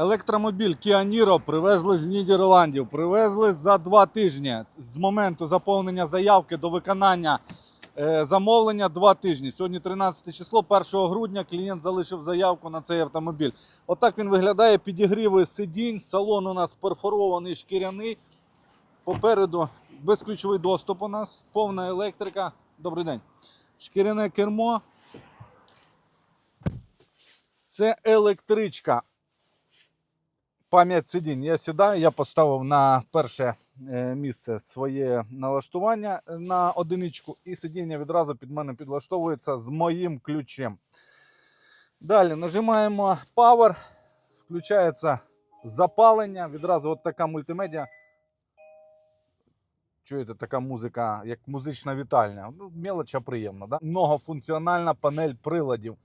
Електромобіль Kia Niro привезли з Нідерландів. Привезли за два тижні. З моменту заповнення заявки до виконання е, замовлення два тижні. Сьогодні 13 число, 1 грудня клієнт залишив заявку на цей автомобіль. Отак він виглядає. Підігріви сидінь. Салон у нас перфорований шкіряний. Попереду безключовий доступ у нас, повна електрика. Добрий день. Шкіряне кермо. Це електричка. Пам'ять сидінь. Я сідаю, я поставив на перше е, місце своє налаштування на одиничку, і сидіння відразу під мене підлаштовується з моїм ключем. Далі нажимаємо Power, включається запалення. Відразу от така мультимедіа. Чуєте, така музика, як музична вітальня. Ну, мелочь, а приємно. Да? Многофункціональна панель приладів.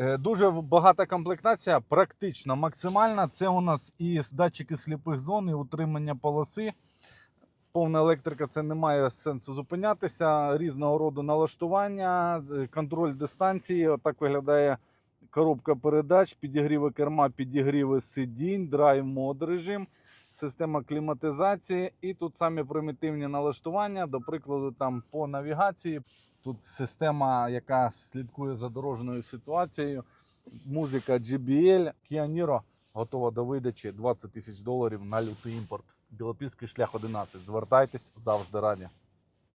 Е, Дуже багата комплектація, практично максимальна. Це у нас і датчики сліпих зон, і утримання полоси. Повна електрика це не має сенсу зупинятися. Різного роду налаштування, е, контроль дистанції. Отак виглядає коробка передач, підігріви керма, підігріви сидінь, драйв мод режим, система кліматизації. І тут самі примітивні налаштування, до прикладу, там по навігації. Тут система, яка слідкує за дорожньою ситуацією. Музика JBL, Kia Niro готова до видачі 20 тисяч доларів на лютий імпорт. Білопільський шлях 11. Звертайтесь завжди раді.